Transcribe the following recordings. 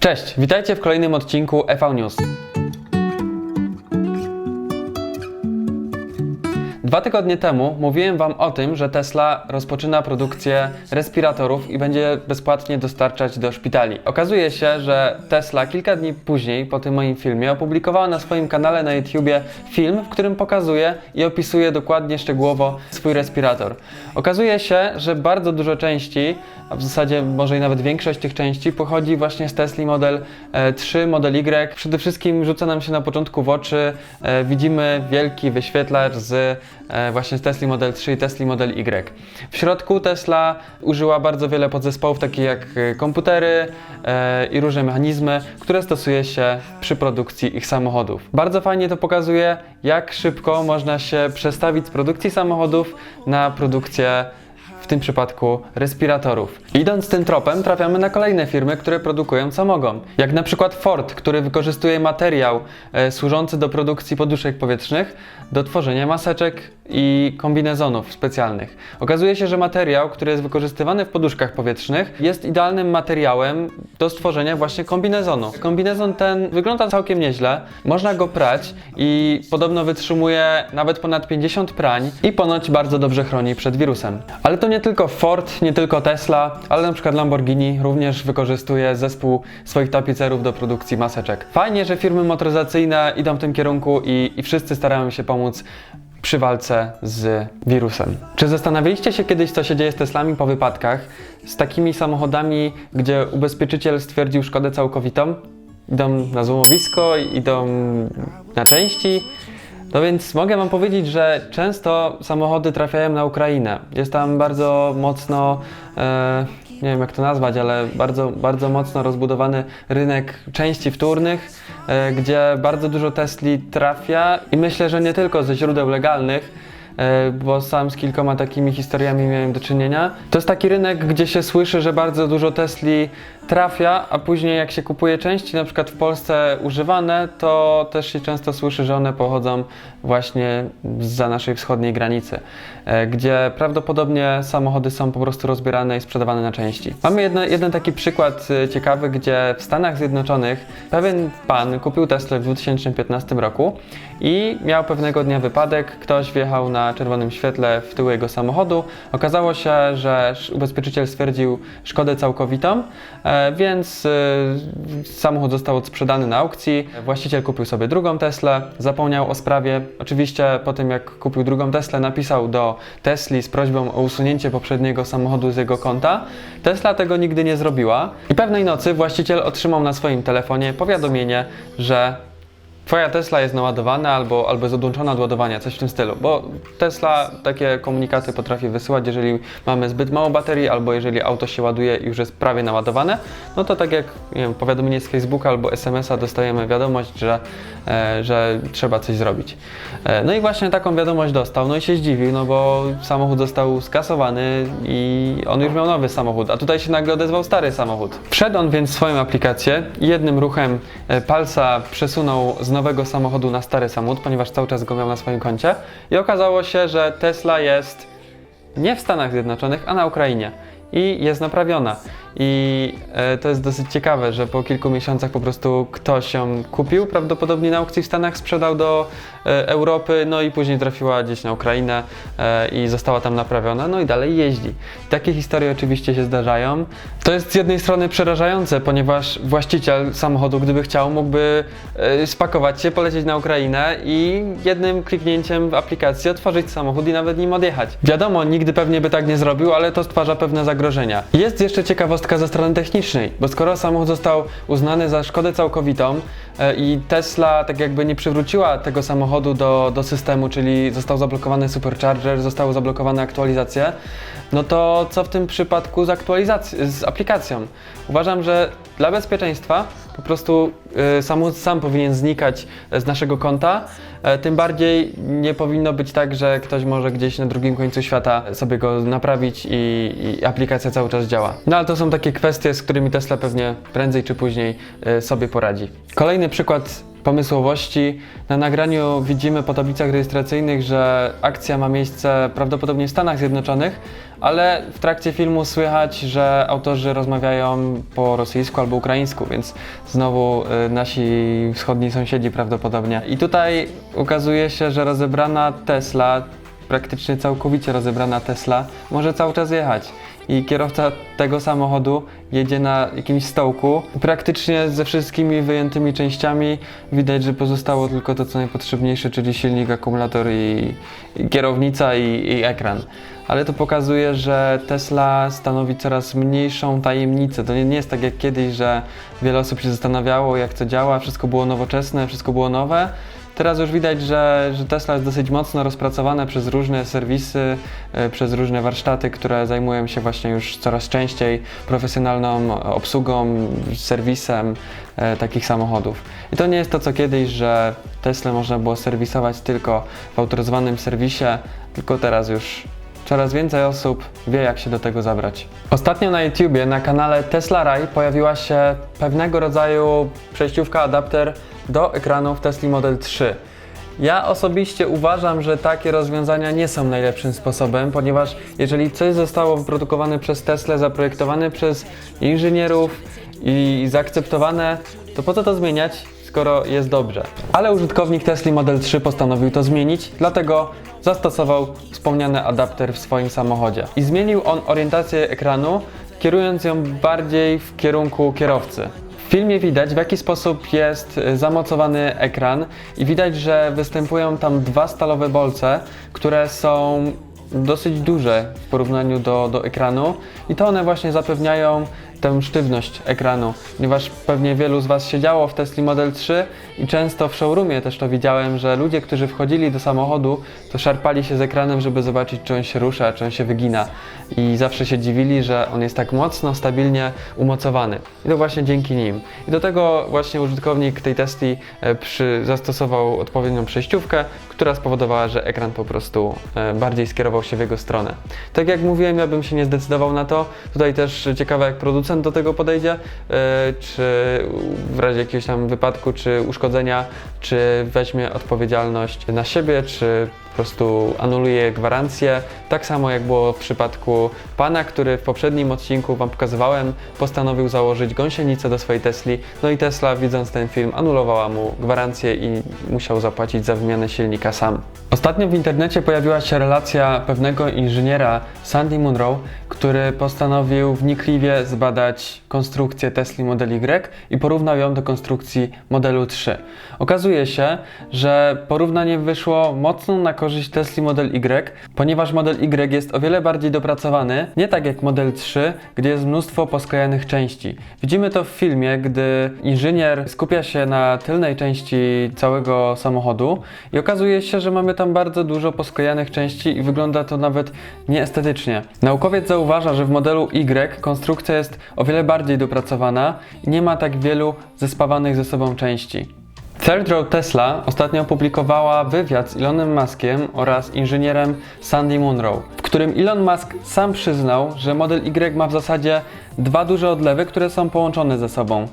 Cześć, witajcie w kolejnym odcinku EV News. Dwa tygodnie temu mówiłem Wam o tym, że Tesla rozpoczyna produkcję respiratorów i będzie bezpłatnie dostarczać do szpitali. Okazuje się, że Tesla kilka dni później, po tym moim filmie, opublikowała na swoim kanale na YouTubie film, w którym pokazuje i opisuje dokładnie, szczegółowo swój respirator. Okazuje się, że bardzo dużo części, a w zasadzie może i nawet większość tych części pochodzi właśnie z Tesla Model e, 3, Model Y. Przede wszystkim rzuca nam się na początku w oczy, e, widzimy wielki wyświetlacz z e, właśnie z Tesla Model 3 i Tesla Model Y. W środku Tesla użyła bardzo wiele podzespołów, takich jak e, komputery e, i różne mechanizmy, które stosuje się przy produkcji ich samochodów. Bardzo fajnie to pokazuje, jak szybko można się przestawić z produkcji samochodów na produkcję tym przypadku respiratorów. Idąc tym tropem, trafiamy na kolejne firmy, które produkują samogon. Jak na przykład Ford, który wykorzystuje materiał e, służący do produkcji poduszek powietrznych do tworzenia maseczek i kombinezonów specjalnych. Okazuje się, że materiał, który jest wykorzystywany w poduszkach powietrznych, jest idealnym materiałem do stworzenia właśnie kombinezonu. Kombinezon ten wygląda całkiem nieźle, można go prać i podobno wytrzymuje nawet ponad 50 prań i ponoć bardzo dobrze chroni przed wirusem. Ale to nie tylko Ford, nie tylko Tesla, ale na przykład Lamborghini również wykorzystuje zespół swoich tapicerów do produkcji maseczek. Fajnie, że firmy motoryzacyjne idą w tym kierunku i, i wszyscy starają się pomóc przy walce z wirusem. Czy zastanawialiście się kiedyś, co się dzieje z Teslami po wypadkach? Z takimi samochodami, gdzie ubezpieczyciel stwierdził szkodę całkowitą? Idą na złomowisko, idą na części. No więc mogę Wam powiedzieć, że często samochody trafiają na Ukrainę. Jest tam bardzo mocno, e, nie wiem jak to nazwać, ale bardzo, bardzo mocno rozbudowany rynek części wtórnych, e, gdzie bardzo dużo Tesli trafia i myślę, że nie tylko ze źródeł legalnych, bo sam z kilkoma takimi historiami miałem do czynienia. To jest taki rynek, gdzie się słyszy, że bardzo dużo Tesli trafia, a później jak się kupuje części, na przykład w Polsce używane, to też się często słyszy, że one pochodzą właśnie za naszej wschodniej granicy, e, gdzie prawdopodobnie samochody są po prostu rozbierane i sprzedawane na części. Mamy jedno, jeden taki przykład e, ciekawy, gdzie w Stanach Zjednoczonych pewien pan kupił Tesla w 2015 roku i miał pewnego dnia wypadek, ktoś wjechał na czerwonym świetle w tył jego samochodu. Okazało się, że ubezpieczyciel stwierdził szkodę całkowitą, e, więc e, samochód został odsprzedany na aukcji. Właściciel kupił sobie drugą Teslę, zapomniał o sprawie. Oczywiście po tym jak kupił drugą Teslę, napisał do Tesli z prośbą o usunięcie poprzedniego samochodu z jego konta. Tesla tego nigdy nie zrobiła i pewnej nocy właściciel otrzymał na swoim telefonie powiadomienie, że Twoja Tesla jest naładowana albo, albo jest odłączona od ładowania, coś w tym stylu, bo Tesla takie komunikaty potrafi wysyłać, jeżeli mamy zbyt mało baterii albo jeżeli auto się ładuje i już jest prawie naładowane, no to tak jak nie wiem, powiadomienie z Facebooka albo SMS-a dostajemy wiadomość, że, e, że trzeba coś zrobić. E, no i właśnie taką wiadomość dostał, no i się zdziwił, no bo samochód został skasowany i on już miał nowy samochód, a tutaj się nagle odezwał stary samochód. Wszedł on więc w swoją aplikację jednym ruchem e, palca przesunął z nowego samochodu na stary samochód, ponieważ cały czas go miał na swoim koncie i okazało się, że Tesla jest nie w Stanach Zjednoczonych, a na Ukrainie i jest naprawiona. I e, to jest dosyć ciekawe, że po kilku miesiącach po prostu ktoś ją kupił, prawdopodobnie na aukcji w Stanach sprzedał do e, Europy, no i później trafiła gdzieś na Ukrainę e, i została tam naprawiona, no i dalej jeździ. Takie historie oczywiście się zdarzają. To jest z jednej strony przerażające, ponieważ właściciel samochodu, gdyby chciał, mógłby spakować się, polecieć na Ukrainę i jednym kliknięciem w aplikacji otworzyć samochód i nawet nim odjechać. Wiadomo, nigdy pewnie by tak nie zrobił, ale to stwarza pewne zagrożenia. Jest jeszcze ciekawostka ze strony technicznej, bo skoro samochód został uznany za szkodę całkowitą i Tesla tak jakby nie przywróciła tego samochodu do, do systemu, czyli został zablokowany supercharger, zostały zablokowane aktualizacje, no to co w tym przypadku z aktualizacją, z aplikacją? Uważam, że dla bezpieczeństwa po prostu y, samochód sam powinien znikać z naszego konta. E, Tym bardziej nie powinno być tak, że ktoś może gdzieś na drugim końcu świata sobie go naprawić i, i aplikacja cały czas działa. No ale to są takie kwestie, z którymi Tesla pewnie prędzej czy później y, sobie poradzi. Kolejny przykład pomysłowości. Na nagraniu widzimy po tablicach rejestracyjnych, że akcja ma miejsce prawdopodobnie w Stanach Zjednoczonych, ale w trakcie filmu słychać, że autorzy rozmawiają po rosyjsku albo ukraińsku, więc znowu y, nasi wschodni sąsiedzi prawdopodobnie. I tutaj ukazuje się, że rozebrana Tesla, praktycznie całkowicie rozebrana Tesla, może cały czas jechać. I kierowca tego samochodu jedzie na jakimś stołku. Praktycznie ze wszystkimi wyjętymi częściami widać, że pozostało tylko to, co najpotrzebniejsze, czyli silnik, akumulator i, i kierownica i, i ekran. Ale to pokazuje, że Tesla stanowi coraz mniejszą tajemnicę. To nie, nie jest tak jak kiedyś, że wiele osób się zastanawiało, jak to działa, wszystko było nowoczesne, wszystko było nowe. Teraz już widać, że, że Tesla jest dosyć mocno rozpracowane przez różne serwisy, e, przez różne warsztaty, które zajmują się właśnie już coraz częściej profesjonalną obsługą, serwisem e, takich samochodów. I to nie jest to co kiedyś, że Tesla można było serwisować tylko w autoryzowanym serwisie, tylko teraz już Coraz więcej osób wie, jak się do tego zabrać. Ostatnio na YouTubie, na kanale Tesla Rai pojawiła się pewnego rodzaju przejściówka adapter do ekranów Tesla Model 3. Ja osobiście uważam, że takie rozwiązania nie są najlepszym sposobem, ponieważ jeżeli coś zostało wyprodukowane przez Tesla, zaprojektowane przez inżynierów i zaakceptowane, to po co to zmieniać, skoro jest dobrze? Ale użytkownik Tesla Model 3 postanowił to zmienić, dlatego zastosował wspomniany adapter w swoim samochodzie. I zmienił on orientację ekranu, kierując ją bardziej w kierunku kierowcy. W filmie widać, w jaki sposób jest zamocowany ekran i widać, że występują tam dwa stalowe bolce, które są dosyć duże w porównaniu do, do ekranu i to one właśnie zapewniają tę sztywność ekranu, ponieważ pewnie wielu z Was siedziało w Tesla Model 3 i często w showroomie też to widziałem, że ludzie, którzy wchodzili do samochodu, to szarpali się z ekranem, żeby zobaczyć, czy on się rusza, czy on się wygina i zawsze się dziwili, że on jest tak mocno, stabilnie umocowany. I to właśnie dzięki nim. I do tego właśnie użytkownik tej Tesli e, przy, zastosował odpowiednią przejściówkę, która spowodowała, że ekran po prostu e, bardziej skierował się w jego stronę. Tak jak mówiłem, ja bym się nie zdecydował na to. Tutaj też ciekawe, jak producent do tego podejdzie, e, czy w razie jakiegoś tam wypadku, czy uszkodzenia, czy weźmie odpowiedzialność na siebie, czy po prostu anuluje gwarancję. Tak samo jak było w przypadku pana, który w poprzednim odcinku Wam pokazywałem, postanowił założyć gąsienicę do swojej Tesli. No i Tesla, widząc ten film, anulowała mu gwarancję i musiał zapłacić za wymianę silnika sam. Ostatnio w internecie pojawiła się relacja pewnego inżyniera Sandy Munro, który postanowił wnikliwie zbadać konstrukcję Tesla Model Y i porównał ją do konstrukcji modelu 3. Okazuje się, że porównanie wyszło mocno na korzyść Tesla Model Y, ponieważ model Y jest o wiele bardziej dopracowany, nie tak jak model 3, gdzie jest mnóstwo posklejanych części. Widzimy to w filmie, gdy inżynier skupia się na tylnej części całego samochodu i okazuje się, że mamy tam bardzo dużo posklejanych części i wygląda to nawet nieestetycznie. Naukowiec zauważa, że w modelu Y konstrukcja jest o wiele bardziej dopracowana i nie ma tak wielu zespawanych ze sobą części. Third Row Tesla ostatnio opublikowała wywiad z Elonem Muskiem oraz inżynierem Sandy Munro, w którym Elon Musk sam przyznał, że model Y ma w zasadzie dwa duże odlewy, które są połączone ze sobą.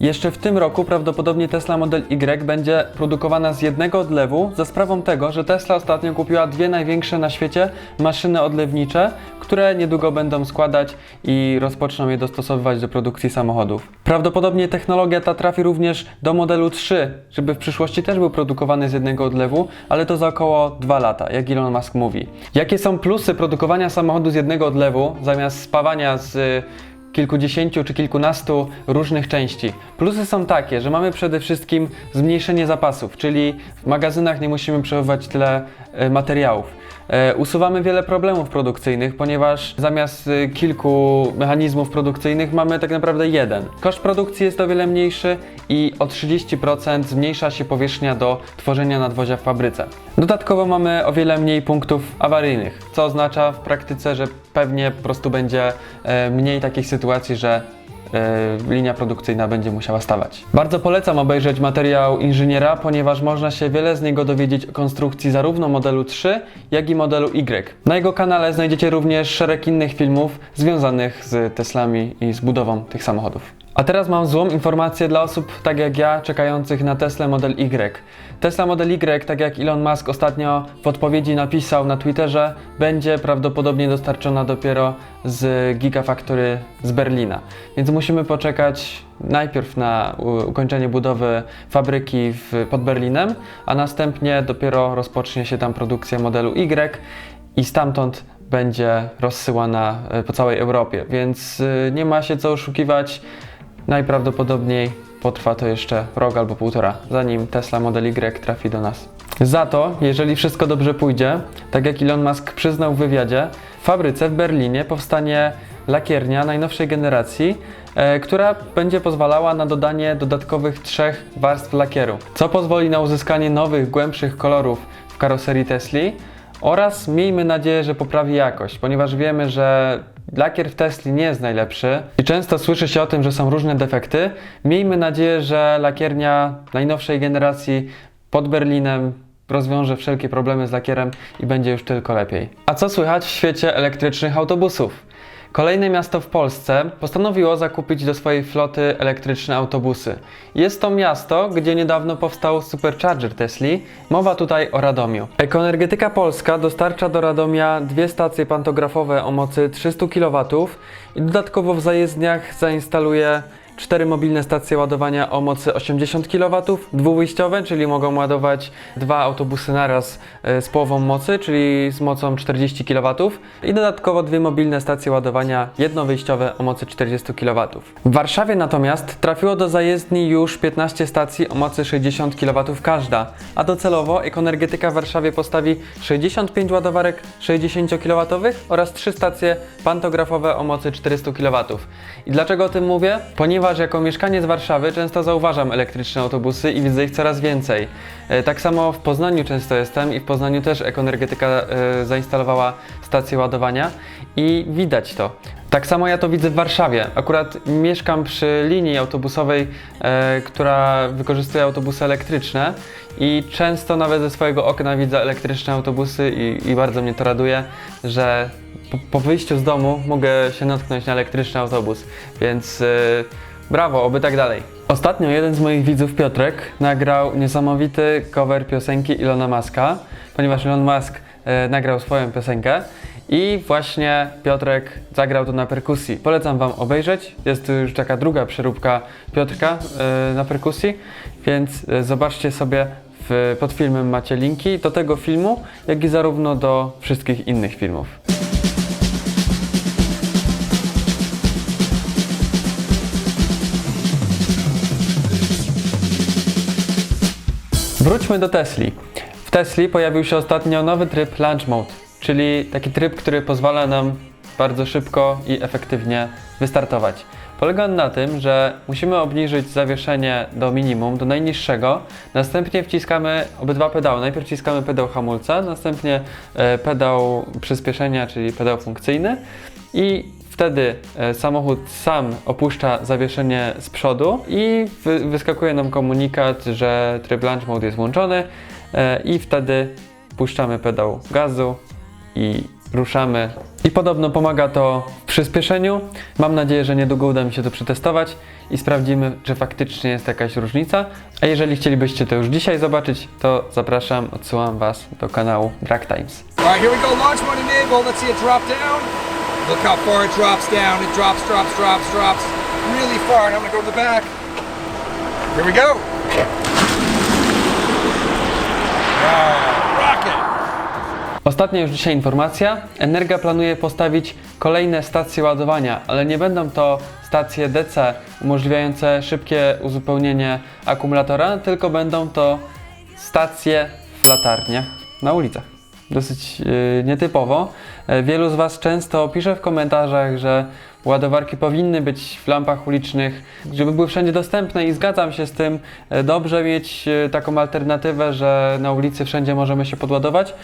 Jeszcze w tym roku prawdopodobnie Tesla Model Y będzie produkowana z jednego odlewu za sprawą tego, że Tesla ostatnio kupiła dwie największe na świecie maszyny odlewnicze, które niedługo będą składać i rozpoczną je dostosowywać do produkcji samochodów. Prawdopodobnie technologia ta trafi również do modelu 3, żeby w przyszłości też był produkowany z jednego odlewu, ale to za około 2 lata, jak Elon Musk mówi. Jakie są plusy produkowania samochodu z jednego odlewu zamiast spawania z kilkudziesięciu czy kilkunastu różnych części. Plusy są takie, że mamy przede wszystkim zmniejszenie zapasów, czyli w magazynach nie musimy przechowywać tyle e, materiałów. E, usuwamy wiele problemów produkcyjnych, ponieważ zamiast e, kilku mechanizmów produkcyjnych mamy tak naprawdę jeden. Koszt produkcji jest o wiele mniejszy i o 30% zmniejsza się powierzchnia do tworzenia nadwozia w fabryce. Dodatkowo mamy o wiele mniej punktów awaryjnych, co oznacza w praktyce, że pewnie po prostu będzie e, mniej takich sytuacji, że linia produkcyjna będzie musiała stawać. Bardzo polecam obejrzeć materiał inżyniera, ponieważ można się wiele z niego dowiedzieć o konstrukcji zarówno modelu 3, jak i modelu Y. Na jego kanale znajdziecie również szereg innych filmów związanych z Teslami i z budową tych samochodów. A teraz mam złą informację dla osób tak jak ja, czekających na Tesla Model Y. Tesla Model Y, tak jak Elon Musk ostatnio w odpowiedzi napisał na Twitterze, będzie prawdopodobnie dostarczona dopiero z Gigafactory z Berlina. Więc musimy poczekać najpierw na ukończenie budowy fabryki w, pod Berlinem, a następnie dopiero rozpocznie się tam produkcja modelu Y i stamtąd będzie rozsyłana e, po całej Europie, więc y, nie ma się co oszukiwać. Najprawdopodobniej potrwa to jeszcze rok albo półtora, zanim Tesla Model Y trafi do nas. Za to, jeżeli wszystko dobrze pójdzie, tak jak Elon Musk przyznał w wywiadzie, w fabryce w Berlinie powstanie lakiernia najnowszej generacji, e, która będzie pozwalała na dodanie dodatkowych trzech warstw lakieru, co pozwoli na uzyskanie nowych, głębszych kolorów w karoserii Tesli oraz miejmy nadzieję, że poprawi jakość, ponieważ wiemy, że lakier w Tesli nie jest najlepszy i często słyszy się o tym, że są różne defekty. Miejmy nadzieję, że lakiernia najnowszej generacji pod Berlinem rozwiąże wszelkie problemy z lakierem i będzie już tylko lepiej. A co słychać w świecie elektrycznych autobusów? Kolejne miasto w Polsce postanowiło zakupić do swojej floty elektryczne autobusy. Jest to miasto, gdzie niedawno powstał supercharger Tesli. Mowa tutaj o Radomiu. Ekoenergetyka Polska dostarcza do Radomia dwie stacje pantografowe o mocy 300 kW i dodatkowo w zajezdniach zainstaluje cztery mobilne stacje ładowania o mocy 80 kW, dwuwyjściowe, czyli mogą ładować dwa autobusy naraz z połową mocy, czyli z mocą 40 kW i dodatkowo dwie mobilne stacje ładowania jednowyjściowe o mocy 40 kW. W Warszawie natomiast trafiło do zajezdni już 15 stacji o mocy 60 kW każda, a docelowo Ekoenergetyka w Warszawie postawi 65 ładowarek 60 kW oraz 3 stacje pantografowe o mocy 400 kW. I dlaczego o tym mówię? Ponieważ jako mieszkaniec Warszawy często zauważam elektryczne autobusy i widzę ich coraz więcej. E, Tak samo w Poznaniu często jestem i w Poznaniu też Ekoenergetyka e, zainstalowała stację ładowania i widać to. Tak samo ja to widzę w Warszawie. Akurat mieszkam przy linii autobusowej, e, która wykorzystuje autobusy elektryczne i często nawet ze swojego okna widzę elektryczne autobusy i, i bardzo mnie to raduje, że po, po wyjściu z domu mogę się natknąć na elektryczny autobus, więc brawo, oby tak dalej. Ostatnio jeden z moich widzów, Piotrek, nagrał niesamowity cover piosenki Ilona Maska, ponieważ Elon Musk e, nagrał swoją piosenkę i właśnie Piotrek zagrał to na perkusji. Polecam Wam obejrzeć. Jest to już taka druga przeróbka Piotrka e, na perkusji, więc e, zobaczcie sobie w, pod filmem macie linki do tego filmu, jak i zarówno do wszystkich innych filmów. Wróćmy do Tesli. W Tesli pojawił się ostatnio nowy tryb Launch Mode, czyli taki tryb, który pozwala nam bardzo szybko i efektywnie wystartować. Polega on na tym, że musimy obniżyć zawieszenie do minimum, do najniższego, następnie wciskamy obydwa pedały. Najpierw wciskamy pedał hamulca, następnie e, pedał przyspieszenia, czyli pedał funkcyjny i Wtedy e, samochód sam opuszcza zawieszenie z przodu i wy, wyskakuje nam komunikat, że tryb launch mode jest włączony e, i wtedy puszczamy pedał gazu i ruszamy. I podobno pomaga to w przyspieszeniu. Mam nadzieję, że niedługo uda mi się to przetestować i sprawdzimy, czy faktycznie jest jakaś różnica. A jeżeli chcielibyście to już dzisiaj zobaczyć, to zapraszam, odsyłam Was do kanału Drag Times. All right, here we go. Launch mode. Let's see it drop down. Look how far it drops down. It drops, drops, drops, drops really far. And I'm gonna go to the back. Here we go. Wow, rocket. Ostatnia już dzisiaj informacja. Energa planuje postawić kolejne stacje ładowania, ale nie będą to stacje DC umożliwiające szybkie uzupełnienie akumulatora, tylko będą to stacje w latarniach na ulicach. Dosyć yy, nietypowo. E, Wielu z Was często pisze w komentarzach, że ładowarki powinny być w lampach ulicznych, żeby były wszędzie dostępne i zgadzam się z tym. E, Dobrze mieć e, taką alternatywę, że na ulicy wszędzie możemy się podładować.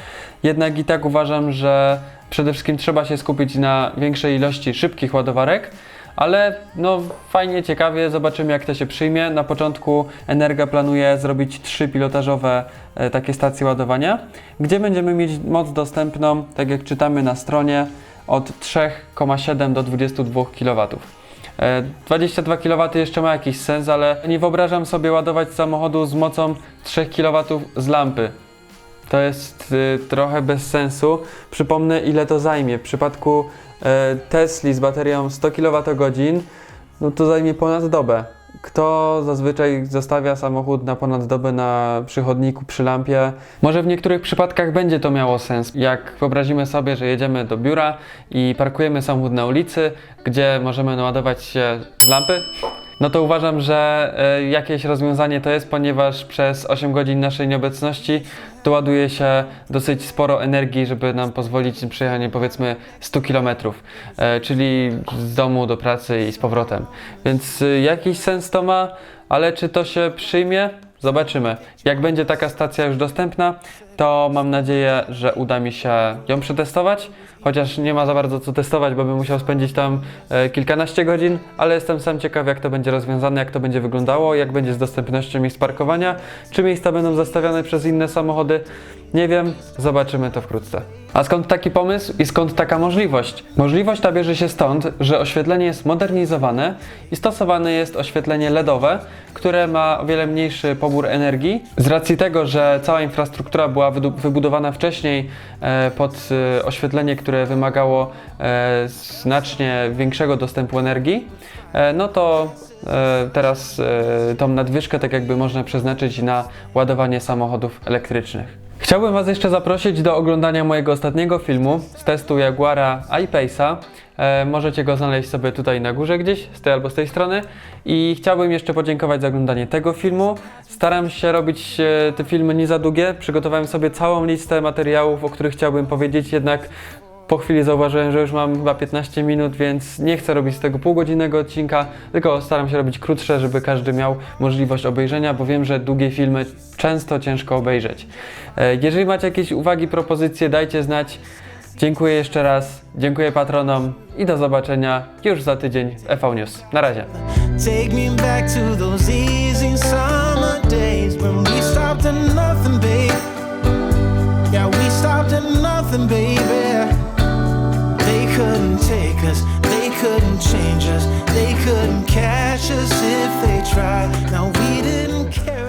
Jednak i tak uważam, że przede wszystkim trzeba się skupić na większej ilości szybkich ładowarek. Ale no fajnie, ciekawie, zobaczymy jak to się przyjmie. Na początku Energa planuje zrobić trzy pilotażowe e, takie stacje ładowania, gdzie będziemy mieć moc dostępną, tak jak czytamy na stronie, od 3,7 do 22 kW. E, 22 kW jeszcze ma jakiś sens, ale nie wyobrażam sobie ładować samochodu z mocą 3 kW z lampy. To jest y, trochę bez sensu. Przypomnę, ile to zajmie. W przypadku Tesli z baterią 100 kWh, no to zajmie ponad dobę. Kto zazwyczaj zostawia samochód na ponad dobę na przychodniku przy lampie? Może w niektórych przypadkach będzie to miało sens. Jak wyobrazimy sobie, że jedziemy do biura i parkujemy samochód na ulicy, gdzie możemy naładować się z lampy, no to uważam, że e, jakieś rozwiązanie to jest, ponieważ przez 8 godzin naszej nieobecności doładuje się dosyć sporo energii, żeby nam pozwolić przejechanie powiedzmy 100 km, e, czyli z domu do pracy i z powrotem. Więc e, jakiś sens to ma, ale czy to się przyjmie? Zobaczymy. Jak będzie taka stacja już dostępna, to mam nadzieję, że uda mi się ją przetestować. Chociaż nie ma za bardzo co testować, bo bym musiał spędzić tam e, kilkanaście godzin, ale jestem sam ciekaw, jak to będzie rozwiązane, jak to będzie wyglądało, jak będzie z dostępnością miejsc parkowania, czy miejsca będą zastawiane przez inne samochody. Nie wiem, zobaczymy to wkrótce. A skąd taki pomysł i skąd taka możliwość? Możliwość ta bierze się stąd, że oświetlenie jest modernizowane i stosowane jest oświetlenie LEDowe, które ma o wiele mniejszy pobór energii. Z racji tego, że cała infrastruktura była wybudowana wcześniej e, pod e, oświetlenie, które wymagało e, znacznie większego dostępu energii, no to teraz tą nadwyżkę tak jakby można przeznaczyć na ładowanie samochodów elektrycznych. Chciałbym Was jeszcze zaprosić do oglądania mojego ostatniego filmu z testu Jaguara I-Pace'a. E, możecie go znaleźć sobie tutaj na górze gdzieś, z tej albo z tej strony. I chciałbym jeszcze podziękować za oglądanie tego filmu. Staram się robić e, te filmy nie za długie. Przygotowałem sobie całą listę materiałów, o których chciałbym powiedzieć, jednak po chwili zauważyłem, że już mam chyba 15 minut, więc nie chcę robić z tego półgodzinnego odcinka, tylko staram się robić krótsze, żeby każdy miał możliwość obejrzenia, bo wiem, że długie filmy często ciężko obejrzeć. E, Jeżeli macie jakieś uwagi, propozycje, dajcie znać. Dziękuję jeszcze raz, dziękuję patronom i do zobaczenia już za tydzień w EV News. Na razie. Take me back to those easy summer days when we stopped at nothing, babe. Yeah, we stopped at nothing, baby. Couldn't take us, they couldn't change us, they couldn't catch us if they tried. Now we didn't care.